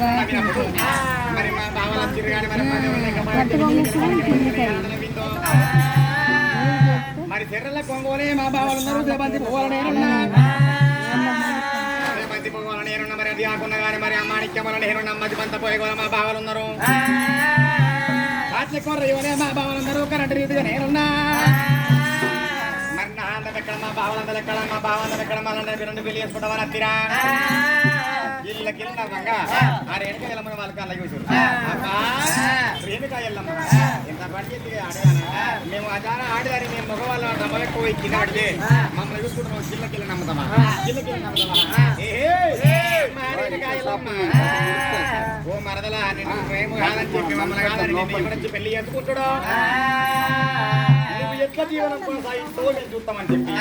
నమ్మినప్పుడు మరి మా కానీ మరి చెర్రల కొంగోలే మా బావలు ఉన్నారు రేపంతి పోవాల నేనున్నా రేపంతి పోవాల నేనున్నా మరి అది కాకుండా కానీ మరి నేనున్నా మధ్య పంత పోయే మా బావలు ఉన్నారు రాత్రి కొర్ర మా బావలు ఉన్నారు కరెంట్ రీతిగా నేనున్నా మరి నా అందం ఎక్కడ మా బావలందరూ ఎక్కడ మా బావలందరూ ఎక్కడ మళ్ళీ రెండు పెళ్ళి చేసుకుంటామని అత్తిరా ఇళ్ళకి వెళ్ళినాక ఆ. రేణుక వెళ్ళమని వాళ్ళకి అలాగే అబ్బా రేణుక వెళ్ళమ్మ ఇంత పడి ఆడదాను మేము అదాన ఆడదాని మేము మగవాళ్ళ నమ్మకం ఎక్కువ కింద పడితే మమ్మల్ని చూసుకుంటున్నాం కిల్లకి వెళ్ళి నమ్ముతామా? కిల్లకి వెళ్ళి నమ్ముతామా? ఏ మా రేణుక వెళ్ళమ్మ ఓ మరదలా నిన్ను మేము కాదని చెప్పి మమ్మల్ని కాదని ఎవరొచ్చి పెళ్ళి నువ్వు ఎట్లా జీవనం కొనసాగిస్తావో మేము చూస్తామని చెప్పి.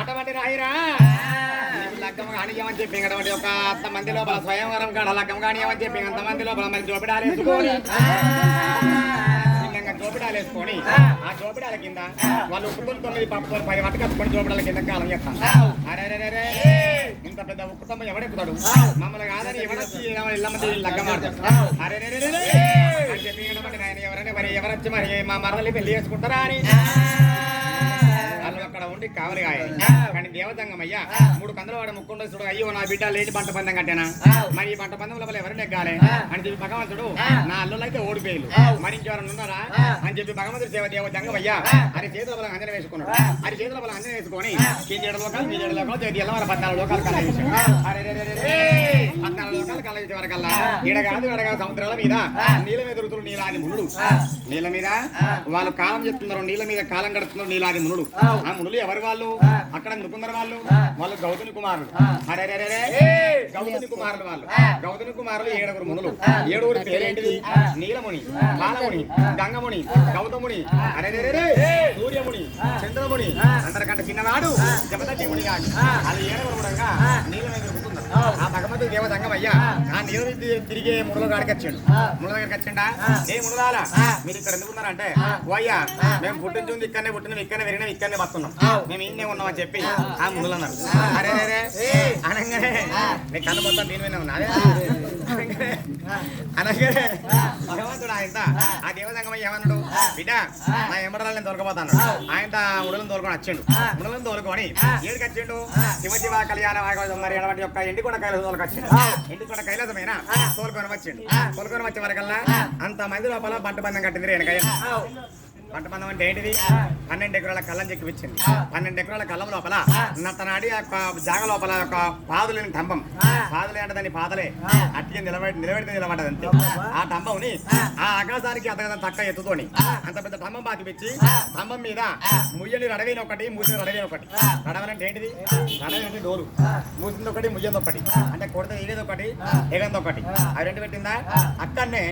అటువంటి రాయిరా. లగ్గం కానియమని చెప్పి అటువంటి ఒక అంత మంది లోపల స్వయంవరం కాడ లగ్గం కానియమని చెప్పి అంత మంది లోపల మరి జోపిడాలు వేసుకొని. చిన్నంగా జోపిడాలు వేసుకొని. ఆ. జోపిడాల కింద వాళ్ళు ఉక్కుతులు తొమ్మిది పప్పుతో పది వట్ట కట్టుకొని జోపిడాల కింద కాలం చేస్తాం అరే ఇంత పెద్ద ఉక్కుతమ్మ ఎవడెక్కుతాడు? మమ్మల్ని కాదని ఎవరొచ్చి ఇళ్ళమంది లగ్గం ఆడతాడు అరే అరే, అని చెప్పి నాయన ఎవరైనా మరి ఎవరొచ్చి మరి మా మరదల్ని పెళ్ళి చేసుకుంటారా అని? వాళ్ళు అక్కడ ఉండి కావలి కానీ దేవతంగం అయ్యా మూడు కందులు వాడు ముక్కుండ చూడు. అయ్యో నా బిడ్డ లేచి పంట పందం కట్టానా? మరి ఈ పంట పందం లోపల ఎవరు నెగ్గాలి అని చెప్పి భగవంతుడు నా అల్లులు అయితే ఓడిపోయారు మరి ఇంకెవరైనా ఉన్నారా? అని చెప్పి భగవంతుడు దేవ దేవతంగం అయ్యా అని చేతుల బలం అంజన వేసుకున్నాడు. అది చేతుల బలం అంజన వేసుకొని కింజేడు లోకాలు మీ ఏడు లోకాలు ఎల్లవారు పద్నాలుగు లోకాలు రే. పద్నాలుగు లోకాలు చేసే వరకల్లా? ఈడ కాదు ఈడ కాదు సముద్రాల మీద. నీళ్ళ మీద ఋతులు నీలాది మునుడు నీళ్ళ మీద? వాళ్ళు కాలం చెప్తున్నారు నీళ్ళ మీద కాలం గడుపుతున్నారు నీలాది మునుడు ఆ. మునులు ఎవరు వాళ్ళు? అక్కడ ఎందుకున్నారు వాళ్ళు? వాళ్ళు గౌతమి కుమారులు. అరే. గౌతమి కుమారులు వాళ్ళు. గౌతమి కుమారులు ఏడుగురు మునులు. ఏడుగురు పేరేంటిది? నీలముని కాలముని గంగముని గౌతముని. అరే. సూర్యముని చంద్రముని. అందరికంటే చిన్నవాడు జపదట్టి ముని కాదు అది ఏడుగురు కూడా దొరుకుతున్నారు ఆ భగవంతుడు దేవతంగం అయ్యా. ఆ. నీరు తిరిగే మునుల కాడికి వచ్చాడు. మునుల దగ్గరికి వచ్చిండా? ఏ మునులాల మీరు ఇక్కడ ఎందుకున్నారంటే ఓ అయ్యా మేము పుట్టించుంది ఇక్కడనే పుట్టిన ఇక్కడనే విరిగిన ఇక్కడనే వస్తున్నాం మేము ఇన్నే ఉన్నాం అని చెప్పి ఆ. మునులు అన్నారు. అరే అరే, అనగానే నీ కన్ను మొత్తం దీని మీద ఉన్నా. అదే. అనగానే. భగవంతుడు ఆయన ఆ దేవతంగం ఏమన్నాడు? బిడ్డ నా ఎంబడాలని దొరకపోతాను ఆయన ముడులను తోలుకొని వచ్చిండు. ముడులను తోలుకొని ఏడికి వచ్చిండు శివ శివ కళ్యాణ మరి అటువంటి యొక్క కూడా కైలాసం తోలుకొచ్చిండు. ఎండి కూడా కైలాసమైన తోలుకొని వచ్చిండు. తోలుకొని వచ్చే వరకల్లా అంత మంది లోపల పంట బంధం కట్టింది రేణకయ్య. పంట బంధం అంటే ఏంటిది? పన్నెండు ఎకరాల కళ్ళం చెక్కిపించింది పన్నెండు ఎకరాల కళ్ళం లోపల నత్తనాడి జాగ లోపల ఒక పాదులేని స్తంభం పాదులే అంటే దాని పాదలే. అట్టిగా నిలబడి నిలబెడితే నిలబడ్డది అంతే. ఆ స్తంభంని ఆ. ఆకాశానికి అంత తక్క ఎత్తుతోని అంత పెద్ద స్తంభం పాతిపించి స్తంభం మీద ముయ్యని రడవైన ఒకటి మూసిన రడవైన ఒకటి. రడవనంటే ఏంటిది? రడవైన అంటే డోలు. మూసింది ఒకటి ముయ్యంది ఒకటి. అంటే కొడితే ఏగేది ఒకటి? ఎగంది ఒకటి. అవి రెండు పెట్టిందా? అక్కడనే